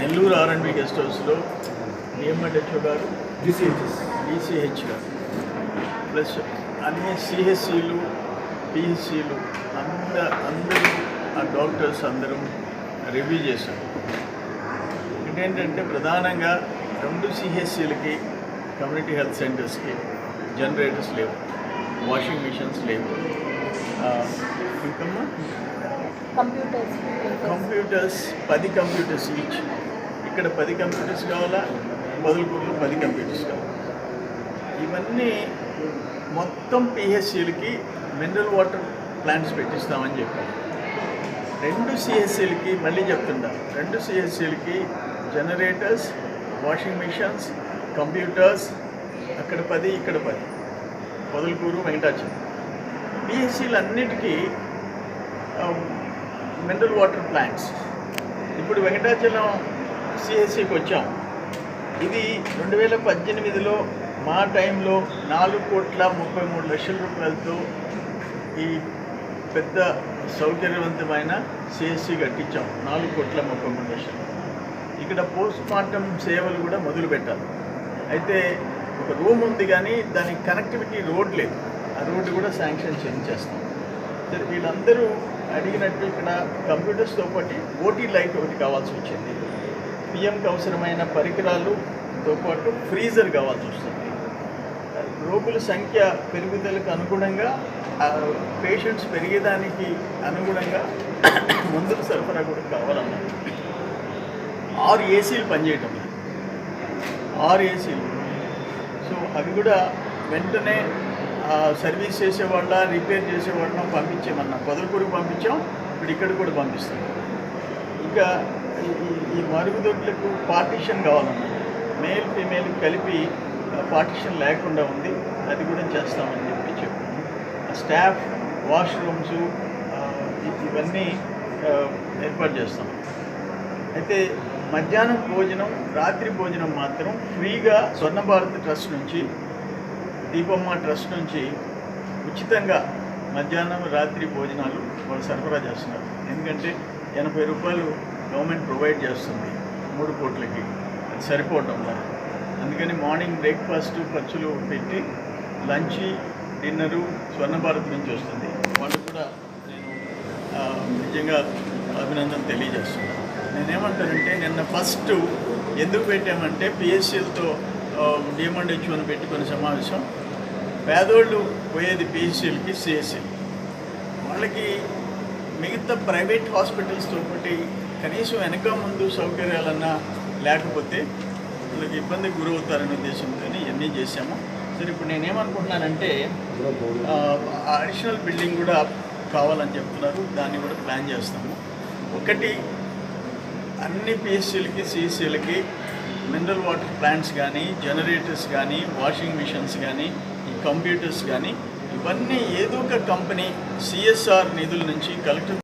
నెల్లూరు ఆర్ఎండ్బి గెస్ట్ హౌస్లో డిఎంఎడ్హెచ్ఓ గారు డిసిహెచ్ఎస్ డిసిహెచ్ గారు. ప్లస్ అన్ని సిహెచ్సిలు పిహెచ్సిలు అంద అందరూ ఆ డాక్టర్స్ అందరూ రివ్యూ చేశారు ఏంటంటే ప్రధానంగా రెండు సిహెచ్సిలకి కమ్యూనిటీ హెల్త్ సెంటర్స్కి జనరేటర్స్ లేవు. వాషింగ్ మిషన్స్ లేవు. కంప్యూటర్స్ కంప్యూటర్స్ పది కంప్యూటర్స్ ఈచ్ ఇక్కడ పది కంప్యూటర్స్ కావాలా? బదులుకూరులో పది కంప్యూటర్స్ కావాలి? ఇవన్నీ మొత్తం పిహెచ్సిలకి మినరల్ వాటర్ ప్లాంట్స్ పెట్టిస్తామని చెప్పారు. రెండు సిఎస్సీలకి మళ్ళీ చెప్తుంటా. రెండు సిఎస్సీలకి జనరేటర్స్ వాషింగ్ మిషన్స్ కంప్యూటర్స్ అక్కడ పది ఇక్కడ పది. పొదలకూరు వెంకటాచలం. పిహెచ్సీలు అన్నిటికీ మినరల్ వాటర్ ప్లాంట్స్ ఇప్పుడు వెంకటాచలం సిఎస్సికి వచ్చాం. ఇది రెండు వేల పద్దెనిమిదిలో మా టైంలో నాలుగు కోట్ల ముప్పై మూడు లక్షల రూపాయలతో ఈ పెద్ద సౌకర్యవంతమైన సిఎస్సి కట్టించాం. నాలుగు కోట్ల ముప్పై మూడు లక్షలు. ఇక్కడ పోస్ట్ మార్టం సేవలు కూడా మొదలు పెట్టాలి. అయితే ఒక రూమ్ ఉంది కానీ దానికి కనెక్టివిటీ రోడ్ లేదు. ఆ రోడ్డు కూడా శాంక్షన్ చేయించేస్తాం సరే వీళ్ళందరూ అడిగినట్టు ఇక్కడ కంప్యూటర్స్తో పాటు ఓటీ లైట్ ఒకటి కావాల్సి వచ్చింది. పిఎంకి అవసరమైన పరికరాలుతో పాటు ఫ్రీజర్ కావాల్సి వస్తుంది. రోగుల సంఖ్య పెరుగుదలకు అనుగుణంగా పేషెంట్స్ పెరిగేదానికి అనుగుణంగా మందుల సరఫరా కూడా కావాలన్నారు ఆరు ఏసీలు పనిచేయటం. ఆరు ఏసీలు. సో అవి కూడా వెంటనే సర్వీస్ చేసేవాళ్ళ రిపేర్ చేసేవాళ్ళం పంపించామన్నా పొదలకూరుకు పంపించాం ఇప్పుడు ఇక్కడ కూడా పంపిస్తాం ఇంకా ఈ- మరుగుదొడ్లకు పార్టీషన్ కావాలన్నా మేల్ ఫీమేల్ కలిపి పార్టీషన్ లేకుండా ఉంది. అది కూడా చేస్తామని చెప్పి చెప్పాము స్టాఫ్ వాష్రూమ్స్ ఇవన్నీ ఏర్పాటు చేస్తాం. అయితే మధ్యాహ్నం భోజనం రాత్రి భోజనం మాత్రం ఫ్రీగా స్వర్ణ భారత్ ట్రస్ట్ నుంచి దీపమ్మ ట్రస్ట్ నుంచి ఉచితంగా మధ్యాహ్నం రాత్రి భోజనాలు వాళ్ళు సరఫరా చేస్తున్నారు. ఎందుకంటే ఎనభై రూపాయలు గవర్నమెంట్ ప్రొవైడ్ చేస్తుంది మూడు పూట్లకి అది సరిపోవటం లేదు అందుకని మార్నింగ్ బ్రేక్ఫాస్ట్ ఖర్చులు పెట్టి లంచ్ డిన్నరు స్వర్ణ భారత్ నుంచి వస్తుంది. వాళ్ళు కూడా నేను నిజంగా అభినందన తెలియజేస్తున్నాను. నేనేమంటానంటే నిన్న ఫస్ట్ ఎందుకు పెట్టామంటే పిఎస్సీలతో డిఎండ్ హెచ్ఓని పెట్టుకునే సమావేశం. పేదోళ్ళు పోయేది పిఎస్సీలకి సిఎస్సీ వాళ్ళకి మిగతా ప్రైవేట్ హాస్పిటల్స్తో ఒకటి కనీసం వెనక ముందు సౌకర్యాలన్నా లేకపోతే వాళ్ళకి ఇబ్బందికి గురవుతారనే ఉద్దేశంతో ఇవన్నీ చేశాము. సరే ఇప్పుడు నేనేమనుకుంటున్నానంటే అడిషనల్ బిల్డింగ్ కూడా కావాలని చెప్తున్నారు. దాన్ని కూడా ప్లాన్ చేస్తాము. ఒకటి అన్ని పిఎస్సీలకి సిఎస్సీలకి మినరల్ వాటర్ ప్లాంట్స్ కానీ జనరేటర్స్ కానీ వాషింగ్ మిషన్స్ కానీ ఈ కంప్యూటర్స్ కానీ ఇవన్నీ ఏదో ఒక కంపెనీ సిఎస్ఆర్ నిధుల నుంచి కలెక్టర్